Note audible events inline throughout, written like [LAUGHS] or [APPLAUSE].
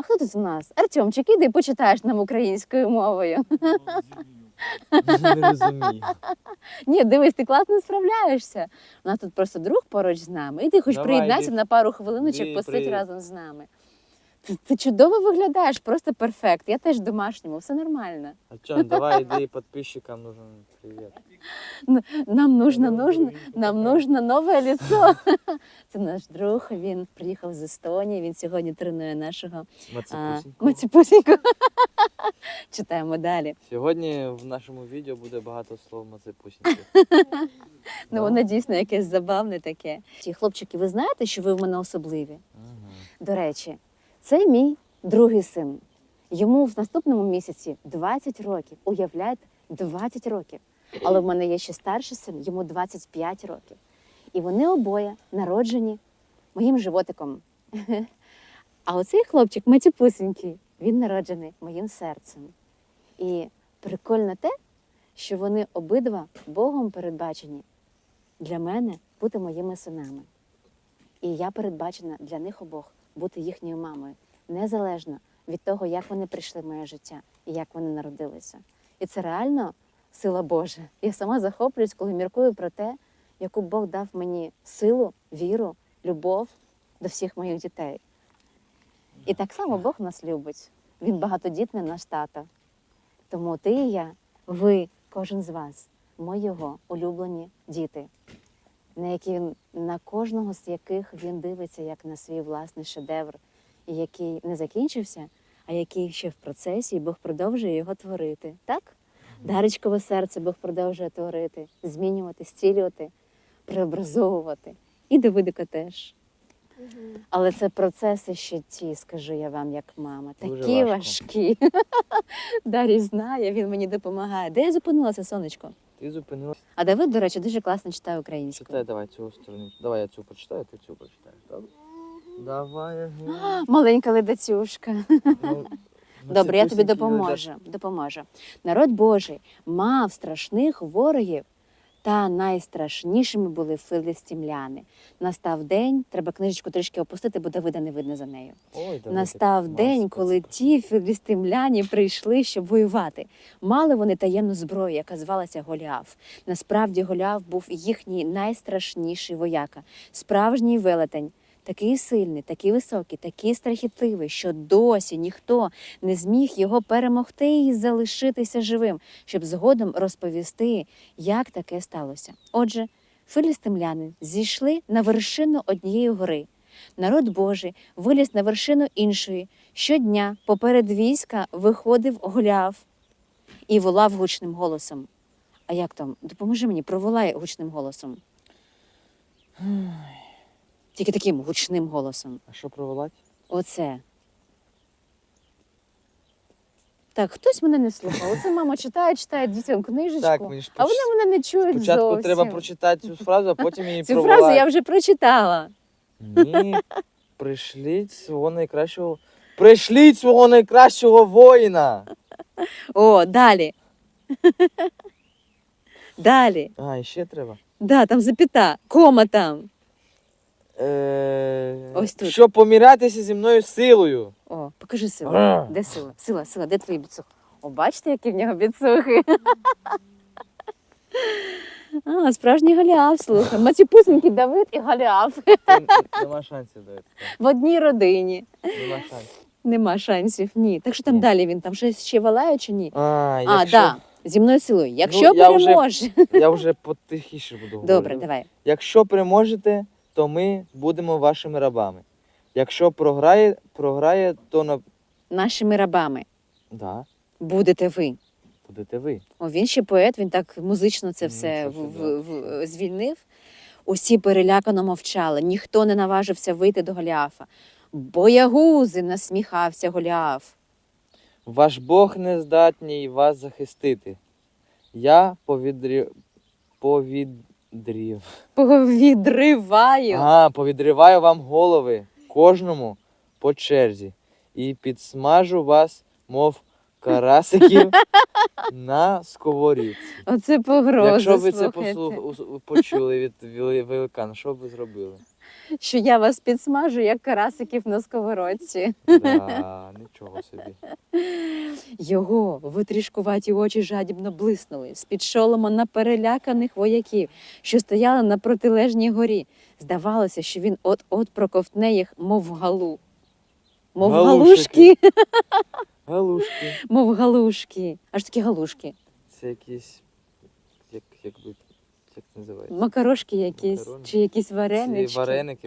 А хто тут у нас? Артемчик, іди почитаєш нам українською мовою. Не розумію. Ні, дивись, ти класно справляєшся. У нас тут просто друг поруч з нами. І ти хоч Давай, приєднайся іди. на пару хвилиночок, Іди, посидь привіт. разом з нами. Ти, ти чудово виглядаєш, просто перфект. Я теж в домашньому, все нормально. А чо, давай іди підписчикам нужен привіт. Нам нужно, Ну, нужно, нам нужно нове ліцо. Це наш друг. Він приїхав з Естонії. Він сьогодні тренує нашого Маціпусіньку. [LAUGHS] Читаємо далі. Сьогодні в нашому відео буде багато слов Мацепусіньки. [LAUGHS] Ну, воно дійсно якесь забавне таке. Ті хлопчики, ви знаєте, що ви в мене особливі? До речі, це мій другий син. Йому в наступному місяці 20 років. Уявляєте, 20 років. Але в мене є ще старший син, йому 25 років. І вони обоє народжені моїм животиком. [LAUGHS] А оцей хлопчик, матіпусенький, він народжений моїм серцем. І прикольно те, що вони обидва Богом передбачені для мене бути моїми синами. І я передбачена для них обох бути їхньою мамою, незалежно від того, як вони прийшли в моє життя і як вони народилися. І це реально сила Божа. Я сама захоплююсь, коли міркую про те, яку Бог дав мені силу, віру, любов до всіх моїх дітей. І так само Бог нас любить. Він багатодітний наш тато. Тому ти і я, ви, кожен з вас, мої його улюблені діти, на які він на кожного з яких він дивиться як на свій власний шедевр, який не закінчився, а який ще в процесі, і Бог продовжує його творити. Так? Даречкове серце Бог продовжує творити, змінювати, зцілювати, преобразовувати. І Давидика теж. Але це процеси ще ті, скажу я вам, як мама. Дуже Такі важко. важкі. [LAUGHS] Дарій знає, він мені допомагає. Де я зупинилася, сонечко? Ти зупинилась. А Давид, до речі, дуже класно читає українською. Читай давай цю сторону. Давай я цю прочитаю, ти цю прочитаєш. Добре? Давай. Маленька ледацюшка. Ну, [LAUGHS] Добре, я тобі допоможу. допоможу. Народ Божий мав страшних ворогів, та найстрашнішими були филистимляни. Настав день, треба книжечку трішки опустити, бо Давида не видно за нею. Ой, Настав день, коли ті філістимляні прийшли, щоб воювати. Мали вони таємну зброю, яка звалася Голіаф. Насправді Голіаф був їхній найстрашніший вояка, справжній велетень. Такий сильний, такий високий, такий страхітливий, що досі ніхто не зміг його перемогти і залишитися живим, щоб згодом розповісти, як таке сталося. Отже, филістимляни зійшли на вершину однієї гори. Народ Божий виліз на вершину іншої. Щодня поперед війська виходив Голіаф і волав гучним голосом. А як там? Допоможи мені, проволай гучним голосом. Тільки таким гучним голосом. А що проволать? Оце. Так, хтось мене не слухав. Оце мама читає, читає дітям книжечку, Так, мені ж а вони мене не чують спочатку зовсім. треба прочитати цю фразу, а потім її Цю проволать. фразу я вже прочитала. Ні, пришліть свого найкращого. Пришліть свого найкращого воїна. О, далі. далі. А, і ще треба. Да, там запіта, кома там. Е... Ось тут. Щоб помірятися зі мною силою. О, покажи силу. Га. Де сила? Сила, сила, де твої біцухи? О, бачите, які в нього біцухи. А, справжній Голіаф, слухай. Маціпусенький Давид і Голіаф Та Нема шансів до цього. в одній родині. Нема шансів. Нема шансів, ні. Так що там Ні. далі він там щось ще валає чи ні? А, А, якщо... да. Зі мною силою. Якщо Ну, я вже- переможе. Я вже потихіше буду говорити. Добре, давай. Якщо переможете, то ми будемо вашими рабами. Якщо програє, програє, то на... Нашими рабами да, будете ви. будете ви. О, він ще поет, він так музично це все в, в, в, звільнив. Усі перелякано мовчали, ніхто не наважився вийти до Голіафа. Боягузи насміхався Голіаф. Ваш Бог не здатний вас захистити. Я повідрів... повідрів. Повідриваю. Ага, повідриваю вам голови кожному по черзі і підсмажу вас, мов карасиків [LAUGHS] на сковорідці. Оце погроза. Якщо ви це послух... почули від вели- великана, що б ви зробили? Що я вас підсмажу, як карасиків на сковородці. Да, [LAUGHS] нічого собі. Його витрішкуваті очі жадібно блиснули з-під шолома на переляканих вояків, що стояли на протилежній горі. Здавалося, що він от-от проковтне їх, мов галу. Мов галушки, Галушки. [LAUGHS] мов галушки. Аж такі галушки. Це якісь. Як, як, би- як це називається? Макарошки якісь, Макарони. чи якісь Ці вареники,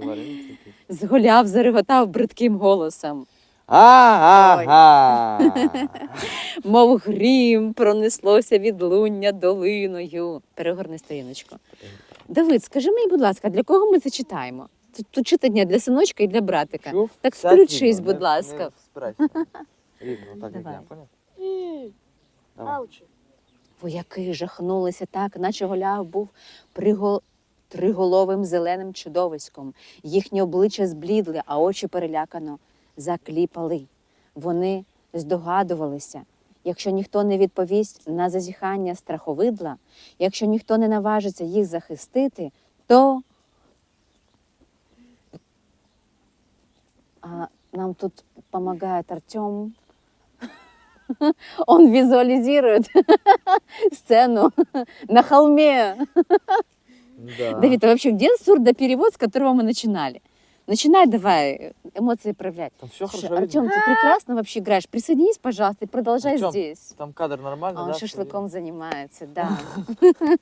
вареники. [LAUGHS] Зголяв, зареготав бридким голосом. Ага. [LAUGHS] Мов грім пронеслося відлуння долиною. Перегорни сторіночку. Давид, скажи мені, будь ласка, для кого ми це читаємо? Тут, тут читання для синочка і для братика. Чув? Так Сядь включись, рівно, будь не- ласка. Не спирайся. Рівно, так як Давай. я, поняв? Давай. Ауч. Вояки жахнулися так, наче голяв був пригол... триголовим зеленим чудовиськом. Їхні обличчя зблідли, а очі перелякано закліпали. Вони здогадувалися, якщо ніхто не відповість на зазіхання страховидла, якщо ніхто не наважиться їх захистити, то а, нам тут допомагає Артем. [LAUGHS] Он визуализирует [LAUGHS] сцену на холме. Да. Давид, а вообще где сурдоперевод, с которого мы начинали? Начинай давай эмоции проявлять. Там все Слушай, хорошо Артем, видно. ты прекрасно вообще играешь. Присоединись, пожалуйста, и продолжай Артем, здесь. Там кадр нормальний, А да? он все шашликом займається, да. [LAUGHS]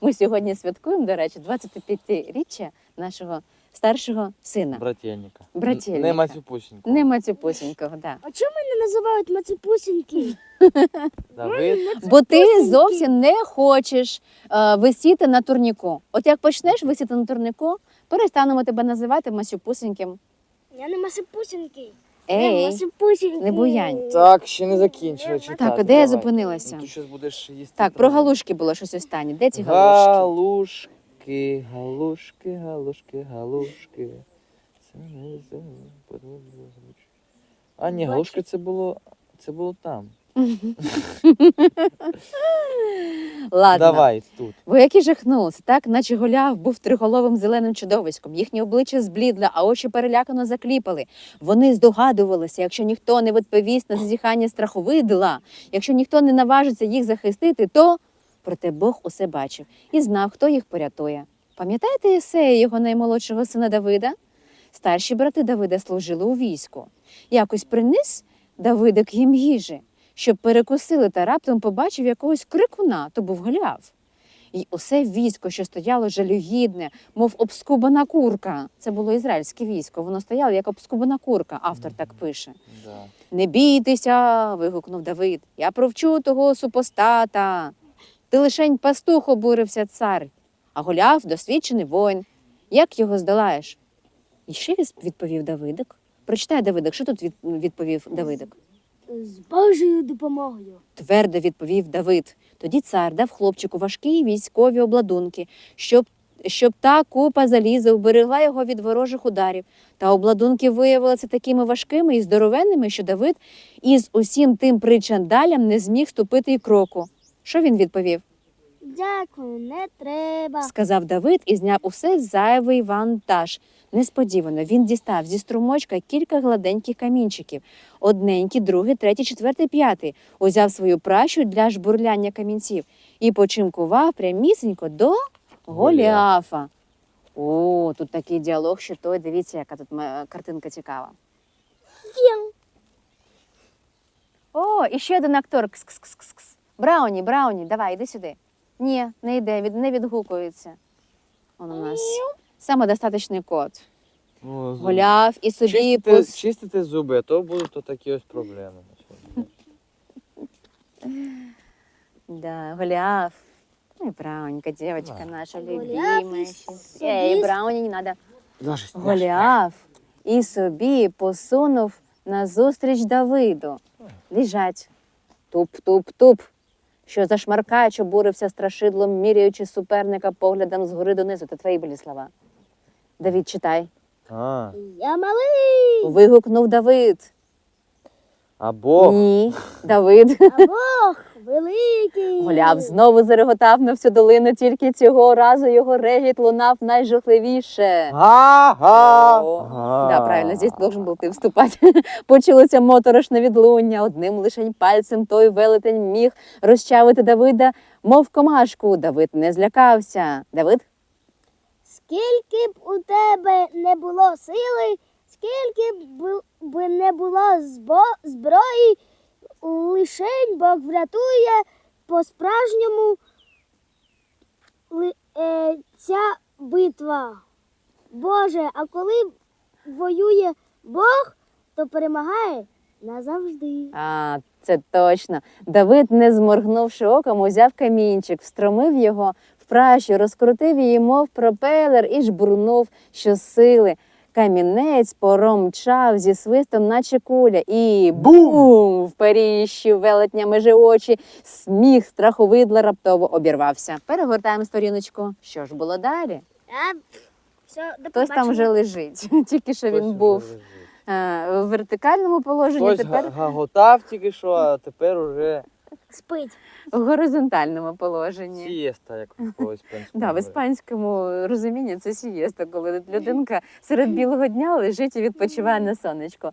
Ми сьогодні святкуємо, до речі, 25-річчя нашого Старшого сина. Брательника. Брательника. Не Мацюпусінько. Не Мацюпусінького, да. А чому мене називають мацепусіньки? [LAUGHS] Давид. Бо ти зовсім не хочеш е, висіти на турніку. От як почнеш висіти на турніку, перестанемо тебе називати Масюпусеньким. Я не масипусінки. Ей, не буянь. Так, ще не закінчили читати. Так, а де я давай. зупинилася? Ну, Ти щось будеш їсти. так, про галушки було щось останнє. Де ці галушки? Галушки, галушки, галушки, галушки. Це не А ні, галушки це було. Це було там. [LAUGHS] Ладно. Давай тут. Вояки жахнулися, так, наче голяв був триголовим зеленим чудовиськом. Їхні обличчя зблідли, а очі перелякано закліпали. Вони здогадувалися, якщо ніхто не відповість на зазіхання страховидла, якщо ніхто не наважиться їх захистити, то проте Бог усе бачив і знав, хто їх порятує. Пам'ятаєте Єсея, його наймолодшого сина Давида? Старші брати Давида служили у війську. Якось приніс Давидик їм їжі, щоб перекусили, та раптом побачив якогось крикуна, то був Голіаф. І усе військо, що стояло жалюгідне, мов обскубана курка. Це було ізраїльське військо. Воно стояло як обскубана курка, автор так пише. Да. Не бійтеся. вигукнув Давид. Я провчу того супостата. Ти лишень пастух обурився цар, а Голіаф досвідчений воїн. Як його здолаєш? І ще відповів Давидик. Прочитай Давидик, що тут відповів Давидик? З Божою допомогою. Твердо відповів Давид. Тоді цар дав хлопчику важкі військові обладунки, щоб, щоб та купа заліза вберегла його від ворожих ударів. Та обладунки виявилися такими важкими і здоровенними, що Давид із усім тим причандалям не зміг ступити й кроку. Що він відповів? Дякую, не треба. сказав Давид і зняв усе зайвий вантаж. Несподівано він дістав зі струмочка кілька гладеньких камінчиків. Одненький, другий, третій, четвертий, п'ятий. Узяв свою пращу для жбурляння камінців і почимкував прямісінько до Голіафа. О, тут такий діалог, що той, дивіться, яка тут картинка цікава. О, і ще один актор. Кс-кс-кс-кс. Брауні, Брауні, давай, іди сюди. Ні, не йде, від, не відгукується. Он у нас самодостаточний кот. Ну, Гуляв і собі Чистити, пос... чистити зуби, а то будуть то такі ось проблеми. [LAUGHS] Да, гуляв. Ну и Браунька, девочка Да. наша Гуляв і собі- Ей, Брауні не надо. Даша, Гуляв і собі посунув назустріч Давиду. Лежать. Туп-туп-туп. Що зашмаркаючи бурився страшидлом, міряючи суперника поглядом згори донизу. Це твої були слова. Давід, читай. А, Я малий. Вигукнув Давид. а Бог. Ні, Давид. А Бог великий. Голяв знову зареготав на всю долину, тільки цього разу його регіт лунав найжахливіше. Га-га! О, га. Да, правильно, здесь должен був ти вступати. [LAUGHS] Почулося моторошне відлуння. Одним лишень пальцем той велетень міг розчавити Давида, мов комашку. Давид не злякався. Давид? Скільки б у тебе не було сили, скільки б не було збо- зброї, лишень Бог врятує по-справжньому е, ця битва. Боже, а коли воює Бог, то перемагає назавжди. А, це точно. Давид, не зморгнувши оком, узяв камінчик, встромив його в пращу, розкрутив її, мов пропелер, і жбурнув щосили. Камінець поромчав зі свистом, наче куля, і бум! В періщі велетня межи очі, сміх страховидла раптово обірвався. Перегортаємо сторіночку. Що ж було далі? Все, до Хтось там вже лежить, [LAUGHS] тільки що він був е, в вертикальному положенні. Хтось Тепер гаготав тільки що, а тепер уже спить. в горизонтальному положенні. сієста, як по іспанському. Да, в іспанському розумінні це сієста, коли людинка серед білого дня лежить і відпочиває на сонечко.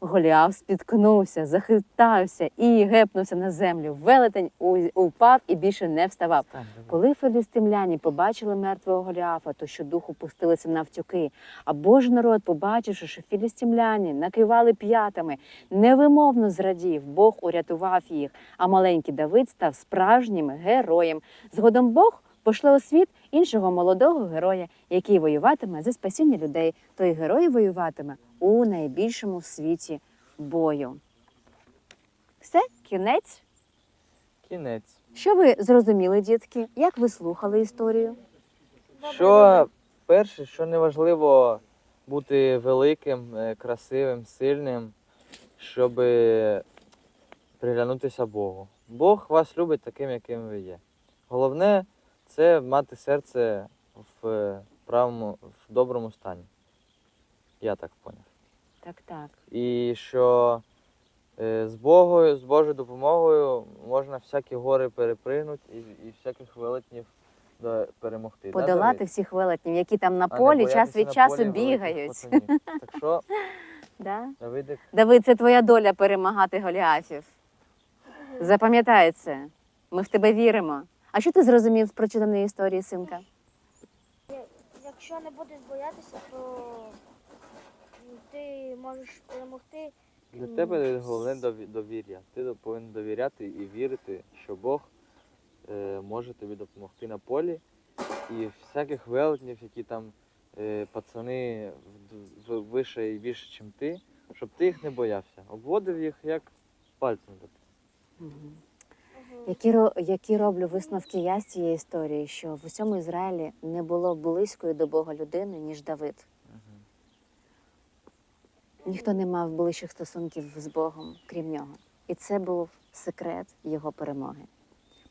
Голіаф спіткнувся, захитався і гепнувся на землю. Велетень упав і більше не вставав. Коли филістимляні побачили мертвого Голіафа, то щодуху пустилися навтюки. А Божий народ, побачивши, що філістимляні накивали п'ятами, невимовно зрадів, Бог урятував їх, а маленький Давид став справжнім героєм. Згодом Бог пошле у світ іншого молодого героя, який воюватиме за спасіння людей. Той герой воюватиме у найбільшому в світі бою. Все, кінець. Кінець. Що ви зрозуміли, дітки? Як ви слухали історію? Що перше, що не важливо бути великим, е, красивим, сильним, щоб приглянутися Богу. Бог вас любить таким, яким ви є. Головне це мати серце в правому, в доброму стані. Я так поняв. Так, так. І що е, з Богою, з Божою допомогою можна всякі гори перепригнути і, і всяких велетнів да, перемогти. Подолати Давид? всіх велетнів, які там на А полі час від часу полі бігають. Так що, [LAUGHS] Да? Давидик, Давид, це твоя доля перемагати Голіафів. Запам'ятай це. Ми в тебе віримо. А що ти зрозумів з прочитаної історії, синка? Якщо не будеш боятися, то ти можеш перемогти. для тебе головне дові- довір'я. Ти повинен довіряти і вірити, що Бог е, може тобі допомогти на полі. І всяких велетнів, які там е, пацани в- в- вище і більше, ніж ти, щоб ти їх не боявся. Обводив їх як пальцем. Які, які роблю висновки я з цієї історії, що в усьому Ізраїлі не було близької до Бога людини, ніж Давид. Ніхто не мав ближчих стосунків з Богом, крім нього. І це був секрет його перемоги.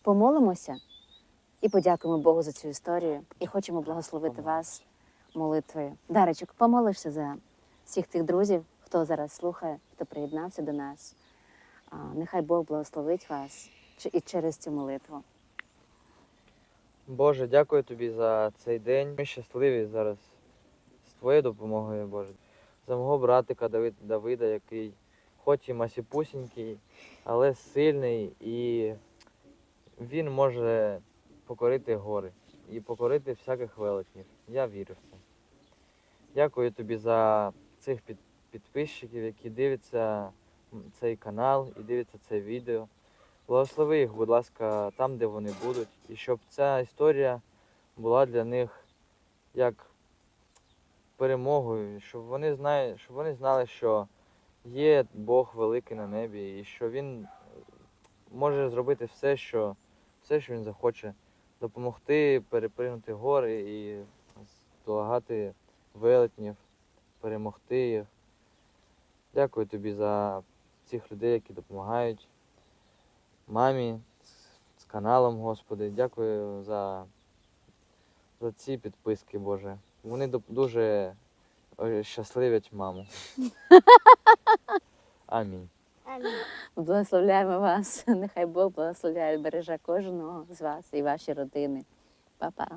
Помолимося і подякуємо Богу за цю історію. І хочемо благословити вас молитвою. Даречок, помолишся за всіх тих друзів, хто зараз слухає, хто приєднався до нас. Нехай Бог благословить вас і через цю молитву. Боже, дякую тобі за цей день. Ми щасливі зараз з твоєю допомогою, Боже. За мого братика Давида, який хоч і масіпусінький, але сильний, і він може покорити гори і покорити всяких велетнів. Я вірю в це. Дякую тобі за цих підписчиків, які дивляться цей канал і дивляться це відео. Благослови їх, будь ласка, там, де вони будуть, і щоб ця історія була для них як перемогою, щоб вони знали, щоб вони знали, що є Бог великий на небі, і що Він е, може зробити все, що, все, що він захоче, допомогти перепригнути гори і здолагати велетнів, перемогти їх. Дякую тобі за цих людей, які допомагають мамі з- каналом, Господи. Дякую за, за ці підписки, Боже. Вони дуже щасливлять маму. Амінь. [LAUGHS] Амінь. Амінь. Благословляємо вас. Нехай Бог благословляє, береже кожного з вас і ваші родини. Па-па.